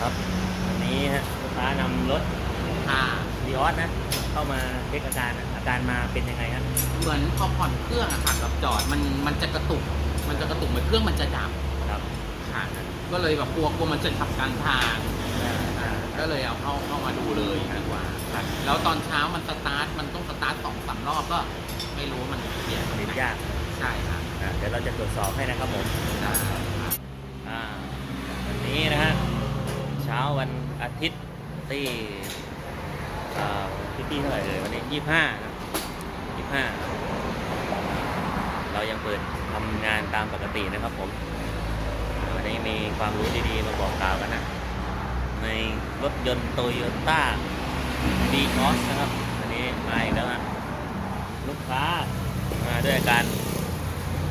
ครับวันนี้ฮะลูกค้านำรถค่ะดีออสนะ เข้ามาเช็คอาการอะอาการมาเป็นยังไงครับเหมือนพอผ่อนเครื่องอะค่ะกับจอดมันมันจะกระตุก มันจะกระตุกเหมือนเครื่องมันจะดับครับค่ะก็เลยแบบกลัวกลัวมันจะขับกลางทางอ่าอ่าก็เลยเอาเข้าเข้ามาดูเลยดีกว่าครับแล้วตอนเช้ามันสตาร์ทมันต้องสตาร์ทสองสามรอบก็ไม่รู้ว่ามันเปลี่ยนเห็นยากใช่ค่ะอะเดี๋ยวเราจะตรวจสอบให้นะครับผมได้ค่ะ อ่าวันนี้นะฮะเช้า วันอาทิตย์ที่ที่ที่เท่าไหร่เลยวันนี้ยี่ห้ายี่ห้าเรายังเปิดทำงานตามปกตินะครับผมวันนี้มีความรู้ดีๆมาบอกกล่าวกันนะ ในรถยนต์โตโยต้าดีออสนะครับวันนี้มาอีกแล้วนะลูกค้ามาด้วยอาการ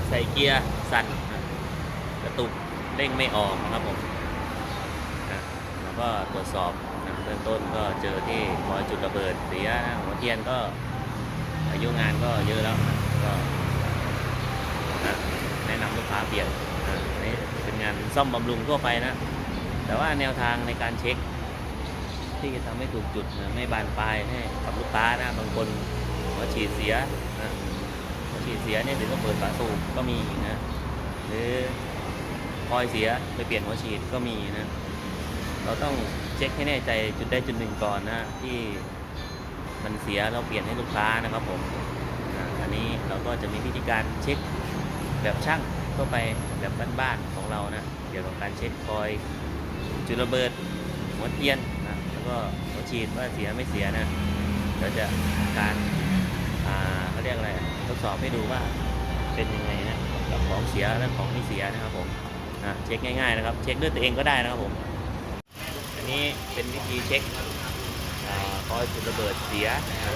ใส่เกียร์สั่นกระตุกเร่งไม่ออกนะครับผม ก็ตรวจสอบนะเบื้องต้นก็เจอที่รอยจุดระเบิดเสียหัวเทียนก็อายุงานก็เยอะแล้วนะก็นะแนะนำลูกค้าเปลี่ยนนะอันนี้เป็นงานซ่อมบำรุงทั่วไปนะ แต่ว่าแนวทางในการเช็ค ที่จะทำให้ถูกจุดนะไม่บานปลายให้กับลูกค้านะบางคนหัวฉีดเสียนะหัวฉีดเสียเนี่ยถึงก็เปิดฝาสูบก็มีนะหรือคอยเสียไปเปลี่ยนหัวฉีดก็มีนะ เราต้องเช็คให้แน่ใจจุดใดจุดหนึ่งก่อนนะที่มันเสียเราเปลี่ยนให้ลูกค้านะครับผมอันนี้เราก็จะมีวิธีการเช็คแบบช่างทั่วไปแบบบ้านๆของเรานะเกี่ยวกับการเช็คคอยจุดระเบิดหัวเทียนนะแล้วก็หัวฉีดว่าเสียไม่เสียนะเราจะการเขาเรียกอะไรทดสอบให้ดูว่าเป็นยังไงนะกับของเสียและของไม่เสียนะครับผมนะเช็คง่ายๆนะครับ เช็คด้วยตัวเองก็ได้นะครับผม นี้เป็นวิธีเช็คคอ่าพอจุดระเบิดเสีย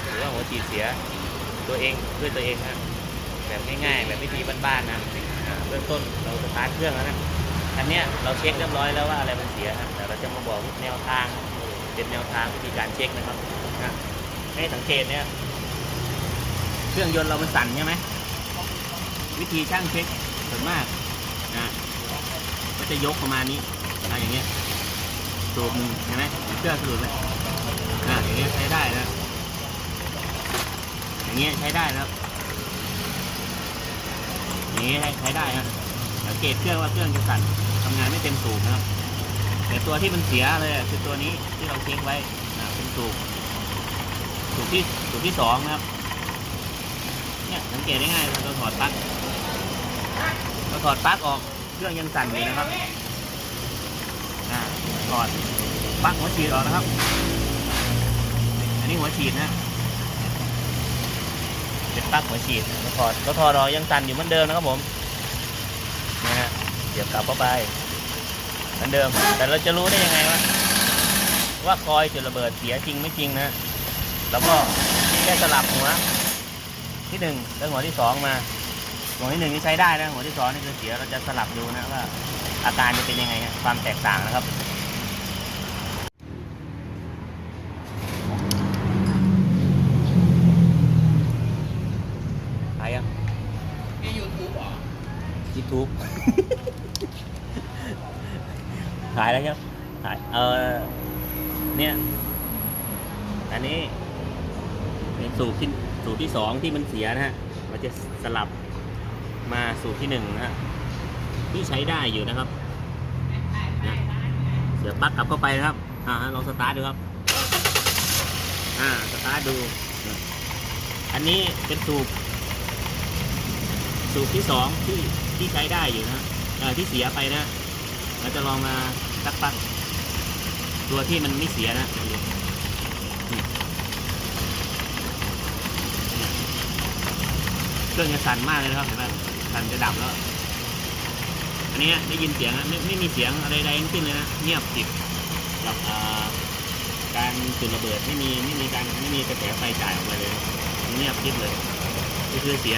หรือว่าหัวฉีดเสียตัวเองด้วยตัวเองนะแบบง่ายๆ แบบวิธีบ้านๆนะเบื้องต้นเราสตาร์ทเครื่องแล้วนะอันเนี้ยเราเช็คเรียบร้อยแล้วว่าอะไรมันเสียครับแต่เราจะมาบอกแนวทางเป็นแนวทางวิธีการเช็คนะครับนะให้สังเกตเนี่ยเครื่องยนต์เรามันสั่นใช่ไหมวิธีช่างเช็คส่วนมากนะก็จะยกประมาณนี้นะอย่างเงี้ย สูบหนึ่งเห็นไหมเครื่องสูบเลยนะอย่างเงี้ยใช้ได้นะอย่างเงี้ยใช้ได้แล้วอย่างเงี้ยใช้ได้นะสังเกตเครื่องว่าเครื่องจะสั่นทำงานไม่เต็มสูบนะครับแต่ตัวที่มันเสียเลยคือตัวนี้ที่เราเช็คไว้นะเป็นสูบสูบที่สูบที่สองนะครับ เนี่ยสังเกตได้ง่ายเราถอดปลั๊กเราถอดปลั๊กออกเครื่องยังสั่นอยู่นะครับ อ่อดปักหัวฉีดออกนะครับ อันนี้หัวฉีดนะเป็นปักหัวฉีดเราถอดเราถอดออยังสั่นอยู่เหมือนเดิมนะครับผมนะฮะเดี๋ยวกลับเข้าไปเหมือนเดิม แต่เราจะรู้ได้ยังไงว่าว่าคอยจุดระเบิดเสียจริงไม่จริงนะแล้วก็แค่สลับหัวที่หนึ่งแล้วหัวที่สองมาหัวที่หนึ่งนี่ใช้ได้นะหัวที่สองนี่คือเสียเราจะสลับดูนะว่า อาการจะเป็นยังไงฮะความแตกต่างนะครับหายยังนี่ยูทูบเหรอยูทูบขายแล้วครับขายเออเนี่ย อันนี้เป็นสูบที่สูบที่สองที่มันเสียนะฮะ มันจะสลับมาสูบที่หนึ่งนะฮะ ที่ใช้ได้อยู่นะครับนะเสียบปลั๊กกลับเข้าไปนะครับ อ่าลองสตาร์ทดูครับ อ่าสตาร์ทดู อันนี้เป็นสูบสูบที่สองที่ที่ใช้ได้อยู่นะอ่อที่เสียไปนะเราจะลองมาสักปักตัวที่มันไม่เสียนะเครื่องจะสั่นมากเลยนะครับเห็นไหมสั่นจะดับแล้ว อันนี้ได้ยินเสียงไม่ไม่มีเสียงอะไรใดทั้งสิ้นเลยนะเงียบกริบกับการจุดระเบิดไม่มีไม่มีการไม่มีกระแสไฟจ่ายออกมาเลยเงียบกริบเลยคือเสีย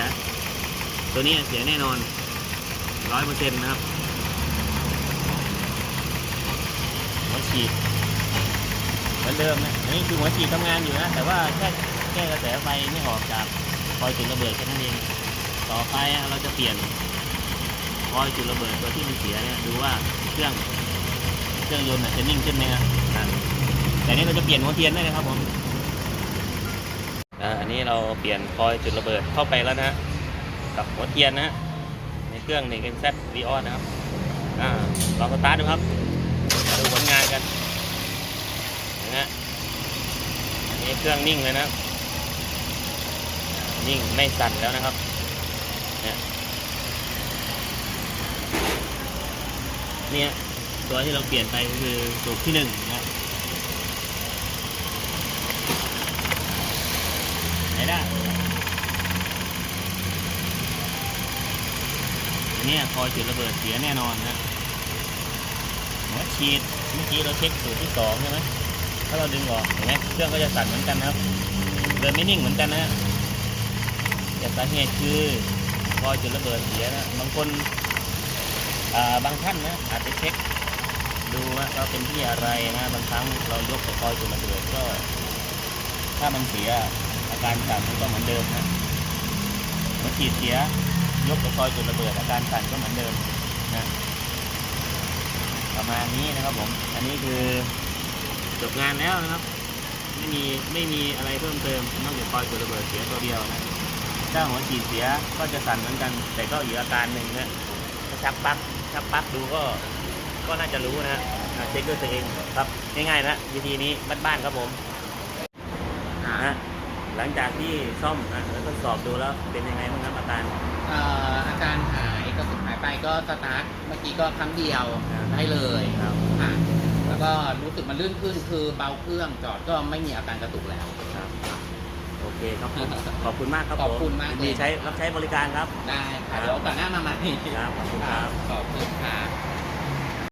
ตัวนี้เสียแน่นอนร้อยเปอร์เซ็นต์นะครับหัวฉีดเหมือนเดิมนะอันนี้คือหัวฉีดทำงานอยู่นะ แต่ว่าแค่แค่กระแสไฟไม่ออกจากคอยจุดระเบิดแค่นั้นเองต่อไปเราจะเปลี่ยน คอยจุดระเบิดตัวที่มันเสียเนี่ยดูว่าเครื่องเครื่องยนต์จะนิ่งขึ้นไหมครับแต่นี้เราจะเปลี่ยนหัวเทียนได้นะครับผมอันนี้เราเปลี่ยนคอยจุดระเบิดเข้าไปแล้วนะกับหัวเทียนนะในเครื่อง1 NZ Vios นะครับอลองสตาร์ทดูครับมาดูผลงานกันนะฮะอันนี้เครื่องนิ่งเลยนะนิ่งไม่สั่นแล้วนะครับ เนี่ย เนี่ยตัวที่เราเปลี่ยนไปก็คือสูบที่หนึ่งนะไหนได้เนี่ยคอยจุดระเบิดเสียแน่นอนนะหัวฉีดเมื่อกี้เราเช็คสูตรที่สองใช่ไหมถ้าเราดึงออกเห็นไหมเครื่องก็จะสั่นเหมือนกันนะครับเดินไม่นิ่งเหมือนกันนะแต่สาเหตุคือคอยจุดระเบิดเสียนะบางคน บางท่านนะอาจจะเช็คดูว่าเราเป็นที่อะไรนะบางครั้งเรายกกับคอยจุดระเบิดก็ ถ้ามันเสียอาการสั่นมันก็เหมือนเดิมนะเมื่อขีดเสีย ยกกับคอยจุดระเบิดอาการสั่นก็เหมือนเดิมนะประมาณนี้นะครับผม อันนี้คือจบงานแล้วนะครับ ไม่มีไม่มีอะไรเพิ่มเติมนอกจากคอยจุดระเบิดเสียตัวเดียวนะถ้าหัวฉีดเสียก็จะสั่นเหมือนกัน แต่ก็อีกอาการหนึ่งนะถ้าชักปั๊ก ชักปลั๊กดูก็ก็น่าจะรู้นะฮะอ่าเช็คด้วยตัวเองครับง่ายๆนะวิธีนี้บ้านๆครับผมนะฮะหลังจากที่ซ่อมอะแล้วทดสอบดูแล้วเป็นยังไงบ้างครับอาการเอ่ออาการหายกระสุนหายไปก็สตาร์ทเมื่อกี้ก็ครั้งเดียวครับได้เลยครับค่ะแล้วก็รู้สึกมันลื่นขึ้นคือเบาเครื่องจอดก็ไม่มีอาการกระตุกแล้วครับ โอเคครับผมขอบคุณมากครับขอบผมคุณมากยินเลยดีใช้รับใช้บริการครับ ได้ค่ะเดี๋ยวโอกาสหน้ามาใหม่ครับขอบคุณครับ ขอบคุณค่ะ